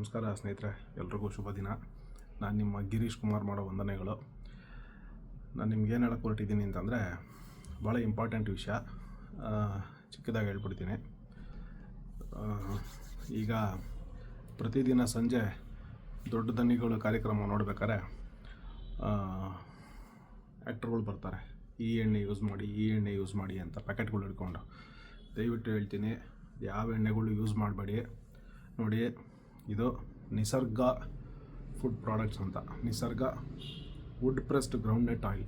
ನಮಸ್ಕಾರ ಸ್ನೇಹಿತರೆ, ಎಲ್ರಿಗೂ ಶುಭ ದಿನ. ನಾನು ನಿಮ್ಮ ಗಿರೀಶ್ ಕುಮಾರ್ ಮಾಡೋ ವಂದನೆಗಳು. ನಾನು ನಿಮ್ಗೆ ಏನು ಹೇಳಕ್ಕೆ ಹೊರಟಿದ್ದೀನಿ ಅಂತಂದರೆ ಭಾಳ ಇಂಪಾರ್ಟೆಂಟ್ ವಿಷಯ. ಚಿಕ್ಕದಾಗಿ ಹೇಳ್ಬಿಡ್ತೀನಿ. ಈಗ ಪ್ರತಿದಿನ ಸಂಜೆ ದೊಡ್ಡ ದನಿಗಳು ಕಾರ್ಯಕ್ರಮ ನೋಡ್ಬೇಕಾದ್ರೆ ಆ್ಯಕ್ಟ್ರುಗಳು ಬರ್ತಾರೆ. ಈ ಎಣ್ಣೆ ಯೂಸ್ ಮಾಡಿ, ಈ ಎಣ್ಣೆ ಯೂಸ್ ಮಾಡಿ ಅಂತ ಪ್ಯಾಕೆಟ್ಗಳು ಹಿಡ್ಕೊಂಡು. ದಯವಿಟ್ಟು ಹೇಳ್ತೀನಿ, ಯಾವ ಎಣ್ಣೆಗಳು ಯೂಸ್ ಮಾಡಬೇಡಿ. ನೋಡಿ ಇದು ನಿಸರ್ಗ ಫುಡ್ ಪ್ರಾಡಕ್ಟ್ಸ್ ಅಂತ. Nisarga wood pressed groundnut oil,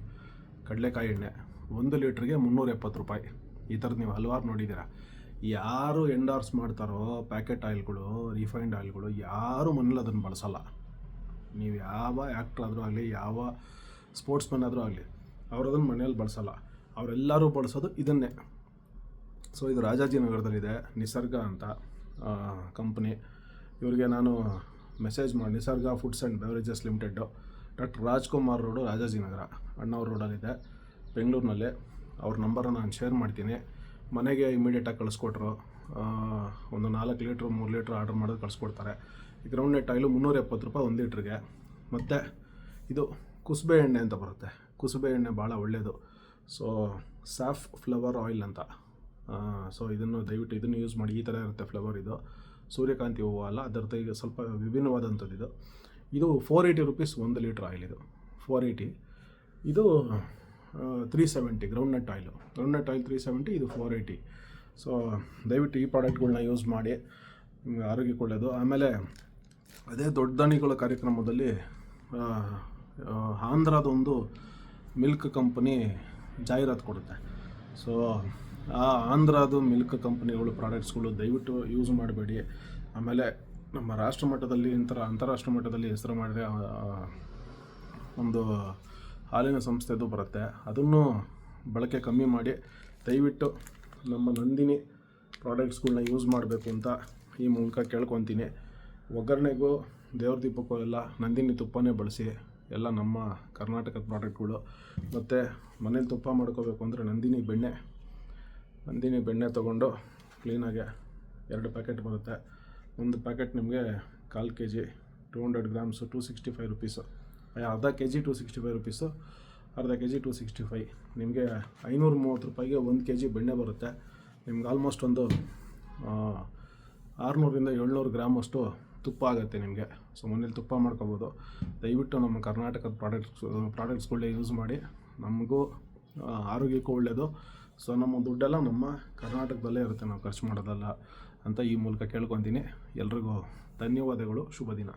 ಕಡಲೆಕಾಯಿ ಎಣ್ಣೆ, ಒಂದು ಲೀಟ್ರಿಗೆ ಮುನ್ನೂರ ಎಪ್ಪತ್ತು ರೂಪಾಯಿ. ಈ ಥರದ್ದು ನೀವು ಹಲವಾರು ನೋಡಿದ್ದೀರಾ? ಯಾರು ಎಂಡಾರ್ಸ್ ಮಾಡ್ತಾರೋ ಪ್ಯಾಕೆಟ್ ಆಯಿಲ್ಗಳು ರಿಫೈನ್ಡ್ ಆಯಿಲ್ಗಳು, ಯಾರು ಮನೇಲಿ ಅದನ್ನು ಬಳಸಲ್ಲ. ನೀವು ಯಾವ ಆ್ಯಕ್ಟ್ರ್ ಆದರೂ ಆಗಲಿ, ಯಾವ ಸ್ಪೋರ್ಟ್ಸ್ ಮ್ಯಾನ್ ಆದರೂ ಆಗಲಿ, ಅವರು ಅದನ್ನು ಮನೇಲಿ ಬಳಸಲ್ಲ. ಅವರೆಲ್ಲರೂ ಬಳಸೋದು ಇದನ್ನೇ. ಸೊ ಇದು ರಾಜಾಜಿನಗರದಲ್ಲಿದೆ ನಿಸರ್ಗ ಅಂತ ಕಂಪ್ನಿ ಇವರಿಗೆ ನಾನು ಮೆಸೇಜ್ ಮಾಡಿ. Nisarga foods and beverages limited doctor Rajkumar road Rajajinagar ಅಣ್ಣವ್ರ ರೋಡಲ್ಲಿದೆ. ಬೆಂಗಳೂರಿನಲ್ಲಿ. ಅವ್ರ ನಂಬರನ್ನು ನಾನು ಶೇರ್ ಮಾಡ್ತೀನಿ. ಮನೆಗೆ ಇಮಿಡಿಯೇಟಾಗಿ ಕಳಿಸ್ಕೊಟ್ರು. ಒಂದು ನಾಲ್ಕು ಲೀಟ್ರ್ ಮೂರು ಲೀಟ್ರ್ ಆರ್ಡ್ರ್ ಮಾಡೋದು ಕಳಿಸ್ಕೊಡ್ತಾರೆ. ಗ್ರೌಂಡ್ ನೆಟ್ ಆಯಿಲು ಮುನ್ನೂರ ಎಪ್ಪತ್ತು ರೂಪಾಯಿ ಒಂದು ಲೀಟ್ರಿಗೆ ಮತ್ತು ಇದು ಕುಸುಬೆ ಎಣ್ಣೆ ಅಂತ ಬರುತ್ತೆ. ಕುಸುಬೆ ಎಣ್ಣೆ ಭಾಳ ಒಳ್ಳೆಯದು ಸೊ ಸಾಫ್ ಫ್ಲವರ್ ಆಯಿಲ್ ಅಂತ. ಸೊ ಇದನ್ನು ದಯವಿಟ್ಟು ಇದನ್ನು ಯೂಸ್ ಮಾಡಿ. ಈ ಥರ ಇರುತ್ತೆ ಫ್ಲವರ್ ಇದು. ಸೂರ್ಯಕಾಂತಿ ಹೂವು ಅಲ್ಲ, ಅದರ ಈಗ ಸ್ವಲ್ಪ ವಿಭಿನ್ನವಾದಂಥದ್ದು ಇದು. ಇದು ಫೋರ್ ಏಯ್ಟಿ ರುಪೀಸ್ ಒಂದು ಲೀಟ್ರ್ ಆಯಿಲ್ ಇದು. ಫೋರ್ ಏಯ್ಟಿ ಇದು three seventy groundnut oil groundnut oil three seventy ಇದು ಫೋರ್ ಏಯ್ಟಿ ಸೊ ದಯವಿಟ್ಟು ಈ ಪ್ರಾಡಕ್ಟ್ಗಳನ್ನ ಯೂಸ್ ಮಾಡಿ ಆರೋಗ್ಯಕ್ಕೆ ಒಳ್ಳೆಯದು ಆಮೇಲೆ, ಅದೇ ದೊಡ್ಡ ದಣಿಗಳ ಕಾರ್ಯಕ್ರಮದಲ್ಲಿ ಆಂಧ್ರದೊಂದು ಮಿಲ್ಕ್ ಕಂಪನಿ ಜಾಹೀರಾತು ಕೊಡುತ್ತೆ. ಸೊ ಆ ಆಂಧ್ರದು ಮಿಲ್ಕ್ ಕಂಪ್ನಿಗಳು ಪ್ರಾಡಕ್ಟ್ಸ್ಗಳು ದಯವಿಟ್ಟು ಯೂಸ್ ಮಾಡಬೇಡಿ. ಆಮೇಲೆ ನಮ್ಮ ರಾಷ್ಟ್ರ ಮಟ್ಟದಲ್ಲಿ ಇಂಥರ ಅಂತಾರಾಷ್ಟ್ರ ಮಟ್ಟದಲ್ಲಿ ಹೆಸರು ಮಾಡಿದ್ರೆ ಒಂದು ಹಾಲಿನ ಸಂಸ್ಥೆದು ಬರುತ್ತೆ. ಅದನ್ನು ಬಳಕೆ ಕಮ್ಮಿ ಮಾಡಿ ದಯವಿಟ್ಟು ನಮ್ಮ ನಂದಿನಿ ಪ್ರಾಡಕ್ಟ್ಸ್ಗಳನ್ನ ಯೂಸ್ ಮಾಡಬೇಕು ಅಂತ ಈ ಮೂಲಕ ಕೇಳ್ಕೊತೀನಿ. ಒಗ್ಗರಣೆಗೂ, ದೇವ್ರ ದೀಪಕ್ಕೂ ಎಲ್ಲ ನಂದಿನಿ ತುಪ್ಪನೇ ಬಳಸಿ ಎಲ್ಲ ನಮ್ಮ ಕರ್ನಾಟಕದ ಪ್ರಾಡಕ್ಟ್ಗಳು. ಮತ್ತು ಮನೇಲಿ ತುಪ್ಪ ಮಾಡ್ಕೋಬೇಕು ಅಂದರೆ ನಂದಿನಿ ಬೆಣ್ಣೆ ನಂದಿನಿ ಬೆಣ್ಣೆ ತೊಗೊಂಡು ಕ್ಲೀನಾಗೆ ಎರಡು ಪ್ಯಾಕೆಟ್ ಬರುತ್ತೆ. ಒಂದು ಪ್ಯಾಕೆಟ್ ನಿಮಗೆ ಕಾಲು K G two hundred grams two sixty five rupees. ಅರ್ಧ K G two sixty five rupees, ಅರ್ಧ K G two sixty five. ನಿಮಗೆ ಐನೂರ ಮೂವತ್ತು ರೂಪಾಯಿಗೆ ಒಂದು ಕೆ ಜಿ ಬೆಣ್ಣೆ ಬರುತ್ತೆ. ನಿಮ್ಗೆ ಆಲ್ಮೋಸ್ಟ್ ಒಂದು ಆರುನೂರಿಂದ ಏಳ್ನೂರು ಗ್ರಾಮ್ ಅಷ್ಟು ತುಪ್ಪ ಆಗುತ್ತೆ ನಿಮಗೆ. ಸೊ, ಮನೇಲಿ ತುಪ್ಪ ಮಾಡ್ಕೋಬೋದು. ದಯವಿಟ್ಟು ನಮ್ಮ ಕರ್ನಾಟಕದ ಪ್ರಾಡಕ್ಟ್ಸ್, ಪ್ರಾಡಕ್ಟ್ಸ್ಗಳನ್ನ ಯೂಸ್ ಮಾಡಿ. ನಮಗೂ ಆರೋಗ್ಯಕ್ಕೂ ಒಳ್ಳೆಯದು ಸೊ ನಮ್ಮ ದುಡ್ಡೆಲ್ಲ ನಮ್ಮ ಕರ್ನಾಟಕದಲ್ಲೇ ಇರುತ್ತೆ, ನಾವು ಖರ್ಚು ಮಾಡೋದಲ್ಲ ಅಂತ ಈ ಮೂಲಕ ಕೇಳ್ಕೊತೀನಿ. ಎಲ್ರಿಗೂ ಧನ್ಯವಾದಗಳು, ಶುಭ ದಿನ.